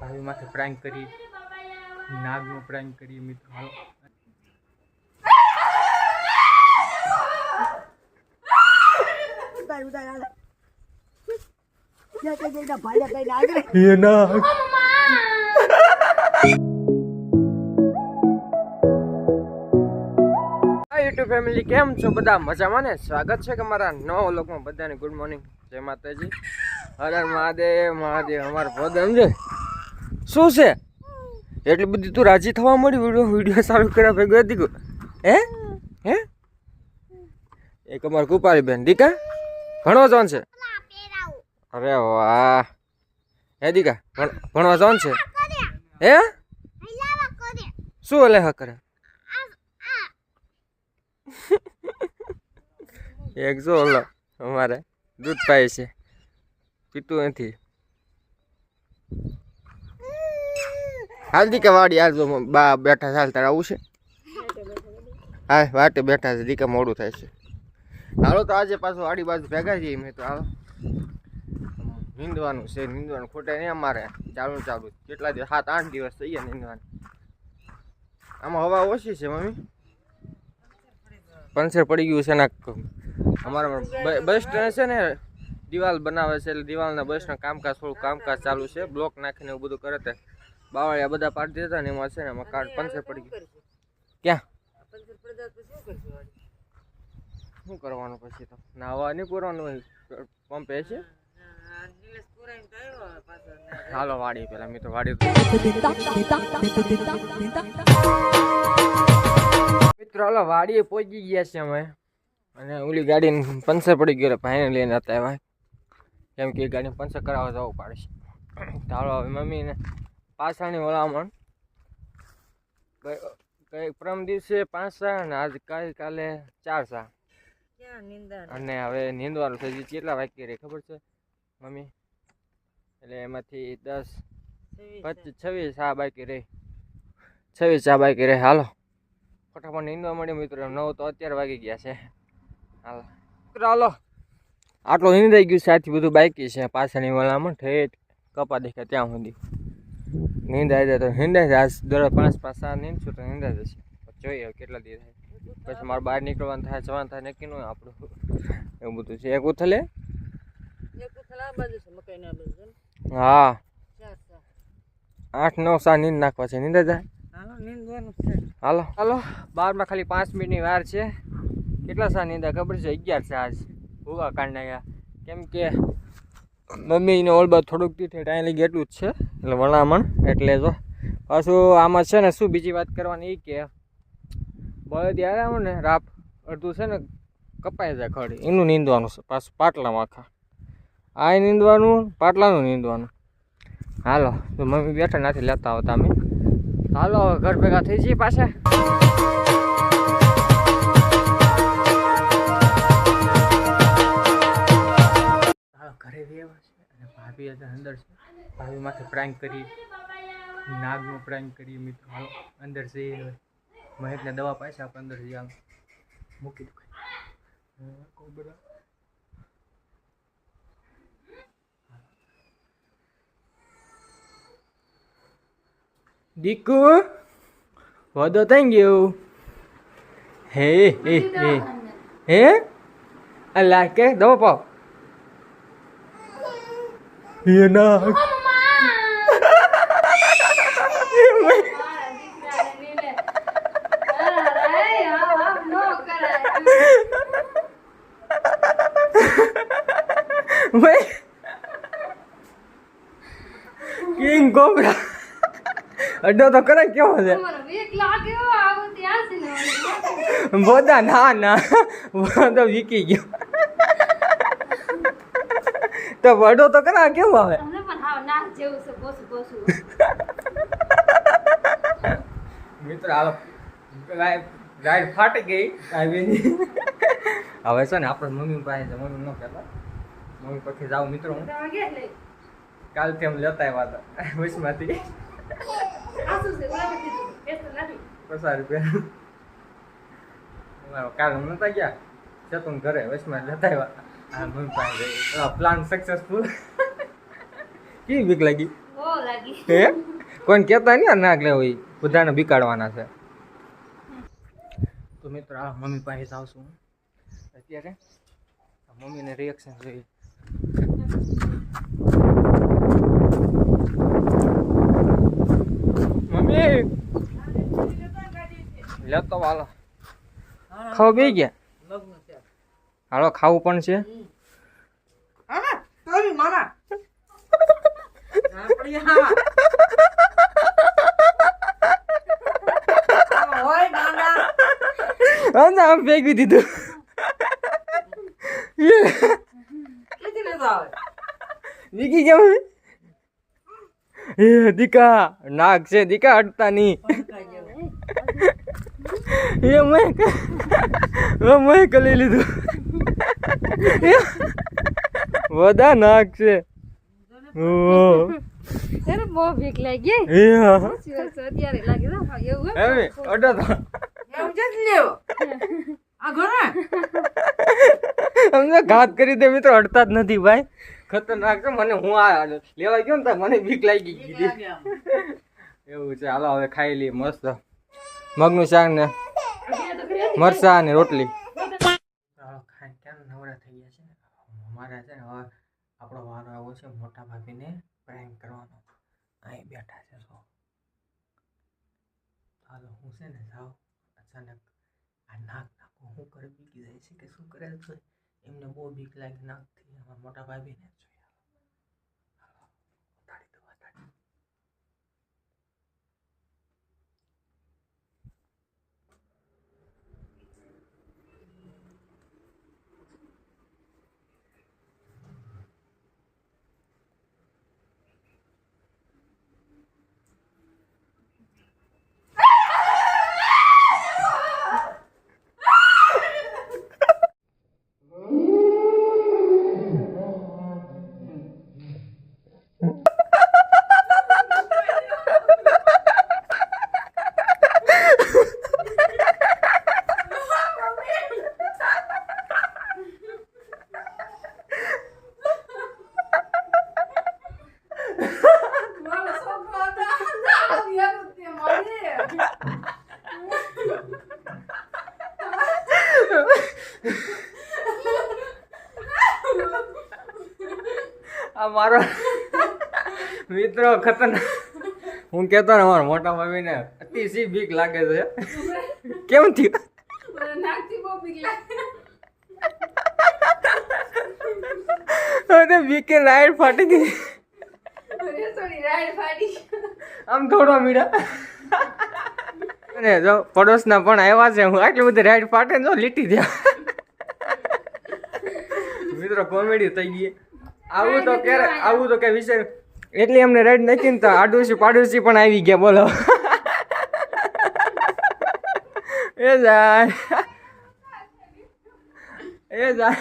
ભાભી માથે પ્રાંગ કરી નાગનો પ્રાંગ કરી મિત્રો. હાલો. નાગ. યુટ્યુબ ફેમિલી કેમ છો બધા? મજામાં ને? સ્વાગત છે કે મારા નવા લોકમાં બધાને. Good morning. જય માતાજી. હર હર મહાદેવ મહાદેવ. અમાર પદ સમજે? શું છે? એટલી બધી તું રાજી થવા મળી? વીડિયો વીડિયો સારું કર્યા ભેગો હતી હે? હે? એક અમાર કુપારી બેન, દીકા? ભણવા જવાનું છે? અરે વાહ. હે દીકા, ભણ- ભણવા જવાનું છે? હે? શું અલે કરે? એક જો ઓલો, અમારે દૂધ પાય છે. પીતું નથી. હાલ દીકા વાડી હાલ જો બા બેઠા ચાલ તારે આવું છે? હા વાટે બેઠા છે દીકા મોડું થાય છે. હાલો તો આજે પાછું આડી બાજુ ભેગા છીએ મેં તો, હાલો. નીંદવાનું છે, નીંદવાનું. ખોટે નહીં અમારે. ચાલુ ચાલુ. કેટલા દિવસ? સાત, આઠ દિવસ થઈ ગયા નીંદવાનું. આમાં હવા ઓછી છે, મમ્મી? પંચર પડી ગયું છે ને અમારા બસ સ્ટેન્ડ છે ને, દિવાલ બનાવે છે, એટલે દિવાલના બસના કામકાજ થોડું કામકાજ ચાલુ છે. બ્લોક નાખીને એવું બધું કરે તે. બાવળિયા બધા પાડી દેતા ને એમાં છે ને એમાં કાર્ડ પંચર પડી ગયું. ક્યાં? શું કરવાનું પછી તો? નાવા નહીં પૂરવાનું હોય પંપે છે? હાલો વાડી પેલા મિત્રો વાડી મિત્રો હાલો વાડીએ પહોંચી ગયા છે અમે. અને ઓલી ગાડી પંચર પડી ગયો ભાઈને લઈને હતા એમાં. કેમ કે ગાડી પંચર કરાવવા જવું પડે છે. ચાલો હાલો હવે મમ્મીને કઈ- કઈ પ્રમ દિવસે પાંચ સા અને આજ કાલે કાલે ચાર સા અને હવે નીંદવાનું થઈ ગયું કેટલા વાગ્યે રે ખબર છે મમ્મી? એટલે એમાંથી દસ પચીસ છવ્વીસ આ બાકી રહી છવ્વીસ આ બાકી રહે હાલો. ફટાફટ નીંદવા મળ્યો મિત્રો નવ તો અત્યારે વાગી ગયા છે. હાલો. મિત્રો હાલો. આટલું નીંદાઈ ગયું છે આથી બધું બાકી છે પાછળની વલામણ ઠેઠ કપા દેખાય ત્યાં સુધી. નીંદાઈ જાય તો નીંદાઈ જાય દરરોજ પાંચ પાંચ સાત નીંદશું તો નીંદાઈ જશે જોઈએ કેટલા દિવસ થાય. પછી મારે બહાર નીકળવાનું થાય જવાનું થાય નક્કી ન હોય આપણું. એવું બધું છે. એક ઉથલે? હા. આઠ નવ સા નીંદ નાખવા છે. નીંદા જાય? હાલો હાલો. બારમાં ખાલી પાંચ મિનિટની વાર છે. કેટલા સા નીંદા? ખબર છે? અગિયાર છે આજ. ભૂગા કાઢ નાખ્યા કેમ કે મમ્મીને ઓલબા થોડુંક તીઠે ટાઈમ લઈ જ છે, એટલે વણામણ. એટલે જો, પાછું આમાં છે ને શું બીજી વાત કરવાની એ કે, બળદ યારે આવે ને, રાપ અડધું છે ને કપાઈ જાય ખડી. એનું નીંદવાનું છે, પાછું પાટલામાં આખા. આ નીંદવાનું, પાટલાનું નીંદવાનું. હાલો, તો મમ્મી બેઠા નથી લેતા આવતા અમે. હાલો ઘર ભેગા થઈ જઈએ પાછા. રહેવા છે. અને ભાભી અંદર છે. ભાભી માથે પ્રાંગ કરી. નાગનો પ્રાંગ કરી, મિત્રો. અંદર જઈએ હવે. મહેકને દવા પાસે આપણે અંદર જઈએ. આમ મૂકી દો કોબરા દીકુ વધો થઈ ગયો. હે હે હે. હે? અલ્લાહ કે દવા પાવ. એના ભાઈ કિંગ કોબરા અડ્ડો તો કરે કેવો છે બોધા ના ના બોધો વીકી ગયો તો વડો તો કરા કેમ આવે? મિત્ર હાલો. ગાઈડ ફાટી ગઈ આવી હવે છે ને આપણે મમ્મી પાસે જવાનું ન કહેતા મમ્મી પછી જાવ મિત્રો હું. કાલથી અમે લેતા આવ્યા હતા વચમાંથી પચાસ રૂપિયા. કાલ નતા ગયા. ચતુન ઘરે વચમાં લેતા આવ્યા. હા મમ્મી પાસે પ્લાન successful. કેવી બીક લાગી? ઓ લાગી. હે? કોઈને કહેતા નહીં ના એટલે હોય બધાને બીકાડવાના છે. તો મિત્રો આ મમ્મી પાસે જાઉં છું અત્યારે મમ્મીને રિએક્શન જોઈએ. મમ્મી! લેતો વાલો. ખાવ બે ગયા? હાલો ખાવું પણ છે. ફેંકી દીધું. દીકી કેમ એ દીકા નાક છે દીકા અટતા નહીં એ મેં ક- મેં કરી લીધું. વધા નાક છે. બહુ બીક લાગી. એ અત્યારે લાગે એવું અમને ઘાત કરી દે મિત્રો અડતા જ નથી ભાઈ. ખતરનાક છે મને હું આ લેવા ગયો ને તો મને બીક લાગી ગઈ. એવું છે હાલો હવે ખાઈ લઈએ મસ્ત. મગનું શાક ને મરસા ને રોટલી. અમારા છે ને હવે આપણો વારો આવ્યો છે, મોટા ભાભીને પ્રેન્ક કરવાનો. અહીં બેઠા છે તો. હાલો, હું છે ને જાઉં અચાનક આ નાક નાખું. હું કરે બીકી જાય છે કે શું કરે છે? એમને બહુ બીક લાગી નાકથી અમારા મોટા ભાભીને જોઈએ હાલો તાળી દો તાળી આ મારો મિત્રો ખતરનાક. હું કહેતો ને મારા મોટા ભાભીને અતિશય બીક લાગે છે. કેમ થયું? અરે બીકે રાઈડ ફાટી ગઈ. આમ થોડો મીડા. અને જો પડોશના પણ આવ્યા છે હું આટલી બધી રાઈડ ફાટે જો લીટી થયા મિત્રો કોમેડી થઈ ગઈ. આવું તો ક્યારે આવું તો કે વિશે એટલી અમને રાઈડ નાખીને તો આડોશી પાડોશી પણ આવી ગયા બોલો. એ જાય. એ જાય.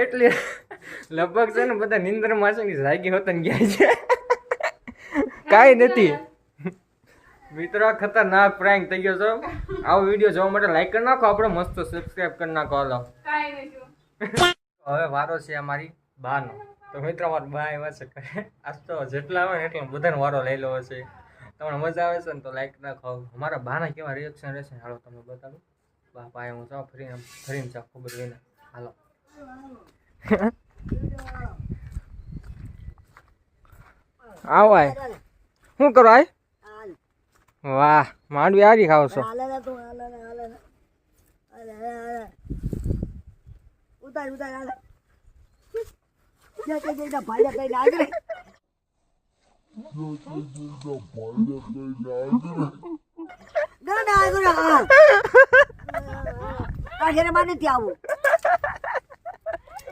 એટલી લગભગ છે ને બધા નિંદ્રમાં છે ને જાગી હોતા ને ગયા છે. કાંઈ નથી. મિત્રો ખતરનાક પ્રાંક થઈ ગયો છો. આવો વીડિયો જોવા માટે લાઈક કરી નાખો. આપણે મસ્ત સબસ્ક્રાઇબ કરી નાખો. હાલો. હવે વારો છે અમારી બાનો. તો મિત્રો, અમારા બા એવા છે આજ તો જેટલા આવે ને એટલો બધાને વારો લઈ લો છે. તમને મજા આવે છે ને તો લાઈક નાખો અમારા બાના કેવા રિએક્શન રહેશે હાલો તમને બતાવું. બા ભાઈ હું જાઉં ફરીને ફરીને જાઉં, ખબર લઈને હાલો. આવાય શું કરો આય? વાહ, માંડવી આરી ખાવ છો. ઉતાર ઉતાર જે કઈ જઈને ભાઈ કઈ ને આગળ હા આ ઘરે માં નથી આવું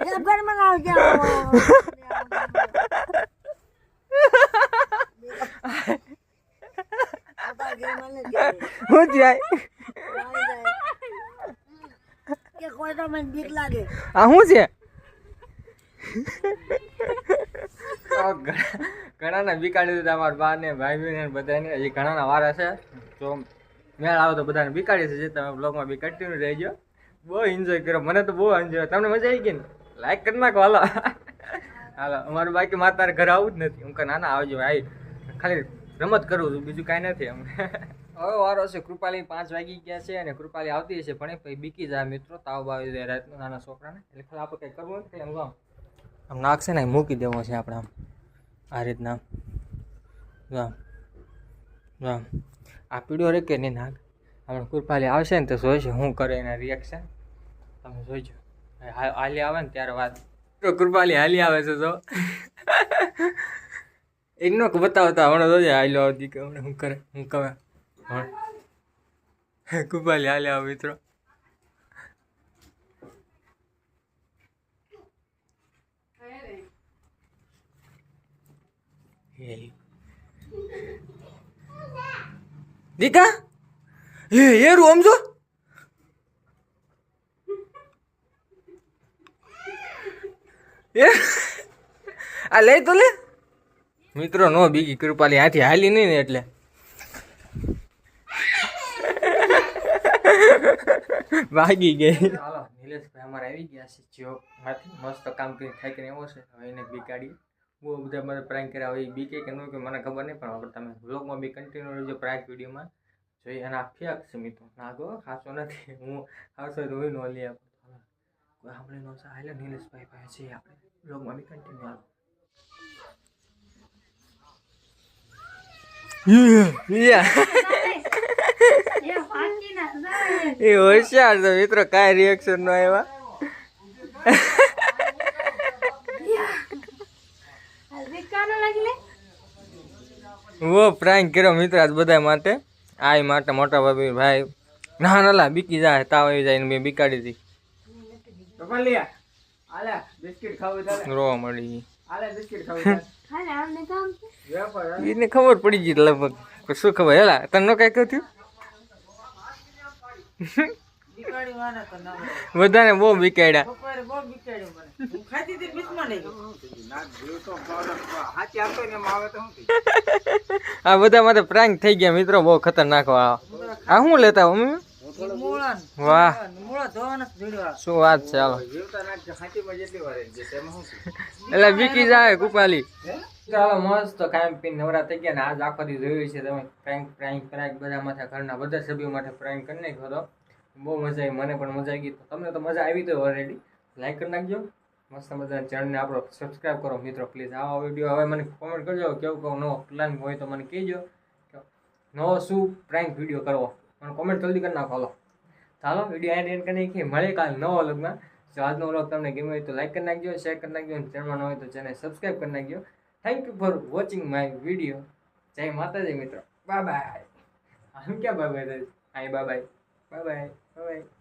એ ના આવજે શું જાય. કે કોઈ તો મને બીક લાગે. આ શું છે? ઘણા- ઘણાને બિકાડી દીધા અમારા બા ને ભાઈ બહેન બધાને. હજી ઘણાના વારા છે. તો મેળ આવે તો બધાને બિકાડી છે. જે તમે બ્લોગમાં બી કન્ટિન્યુ રહેજો. બહુ એન્જોય કર્યો. મને તો બહુ એન્જોય તમને મજા આવી ગઈ ને? લાઈક કરી નાખો હાલો. હાલો અમારું બાકી મારે તારે ઘરે આવું જ નથી. હું કે નાના આવજો આવી ખાલી રમત કરું છું બીજું કાંઈ નથી અમે હવે વારો છે. કૃપાલી પાંચ વાગી ગયા છે અને કૃપાલી આવતી હશે પણ એ બીકી જાય. મિત્રો તાવ આવી જાય રાતનું નાના છોકરાને. એટલે આપણે કંઈ કરવું નથી એમ આમ નાખશે ને મૂકી દેવો છે આપણે આમ. આ રીતના. આ પીડ્યો રે કે નહીં નાગ? આપણે કૃપાલી આવશે ને તો જોઈશું શું કરે એના રિએક્શન તમે જોઈજો. હાલી આવે ને ત્યારે વાત તો કૃપાલી હાલી આવે છે તો એનો બતાવતા હમણાં જોજે, હાલ્યો આવતી કે હમણાં શું કરે શું કમે. કૃપાલી હાલ્યા આવે, મિત્રો. દીકા? હે, હેરું સમજો એ આ લઈ તો લે. મિત્રો, નો બીગી કૃપાલી હાથી હાલી નહીં ને એટલે. ભાગી ગઈ. હાલો, નિલેશભાઈ અમારે આવી ગયા છે જોબમાંથી મસ્ત કામ કરી થાય કરીને એવો છે. હવે એને બીકાડી બહુ બધા મને પ્રાંક કર્યા હોય બી કે ન કે મને ખબર નહીં પણ આપણે તમે બ્લોગમાં બી કન્ટિન્યુ રહેજો પ્રાંક વિડીયોમાં. જોઈએ અને આખી છે મિત્રો? ના ગો ખાસો નથી. હું ખાસો તો હું નો લઈ આપું આપણે નો હાલે નિલેશભાઈ પાસે છે આપણે. બ્લોગમાં બી કન્ટિન્યુ હાલો. એ હોશિયાર છે મિત્રો કાંઈ રિએક્શન નો આવ્યા આ વિકાનો લાગી લે વો પ્રાંક કર્યો મિત્ર આજ બધા માટે. આ માટે મોટા ભાભી ભાઈ. ના ના લા બીકી જાય તાવ આવી જાય ને મેં બીકાડી હતી રોવા મળી. એને ખબર પડી ગઈ લગભગ. શું ખબર હેલા તને કઈ કાંઈ કહ્યું બધાને બહુ બીકાડ્યા આ બધા માટે પ્રાંક થઈ ગયા મિત્રો બહુ ખતરનાક આ આ શું લેતા મમ્મી? વાહ. શું વાત છે હાલો એટલે બીકી જાય કુપાલી. ચાલો મસ્ત કાયમ પીને નવરા થઈ ગયા ને આજ આખો દી જોયું છે તમે પ્રેન્ક પ્રેન્ક પ્રેન્ક બધા માથે ઘરના બધા સભ્યો માટે પ્રેન્ક કરી નાખ્યો હતો બહુ મજા આવી મને પણ મજા આવી ગઈ. તમને તો મજા આવી તો ઓલરેડી લાઈક કરી નાખજો. મસ્ત મજાના ચેનલને આપણો સબસ્ક્રાઈબ કરો. મિત્રો પ્લીઝ આવા વીડિયો હવે મને કોમેન્ટ કરજો. કેવું કહું, નવો પ્લાન હોય તો મને કહેજો. કે નવો શું પ્રેન્ક વીડિયો કરવો. મને કોમેન્ટ જલ્દી કરી નાખો. ચાલો વીડિયો એન્ડ એન્ડ કરી નાખીએ. મળે કાલ નવો વ્લોગમાં. જો આજનો વ્લોગ તમને ગમ્યો હોય તો લાઈક કરી નાખજો શેર કરી નાખજો. અને ચેનલમાં ન હોય તો ચેનલ સબસ્ક્રાઈબ કરી નાખજો. Thank you for watching my video જય માતાજી, મિત્રો. બાય બાય આમ ક્યાં બાય બાય હા bye bye bye bye bye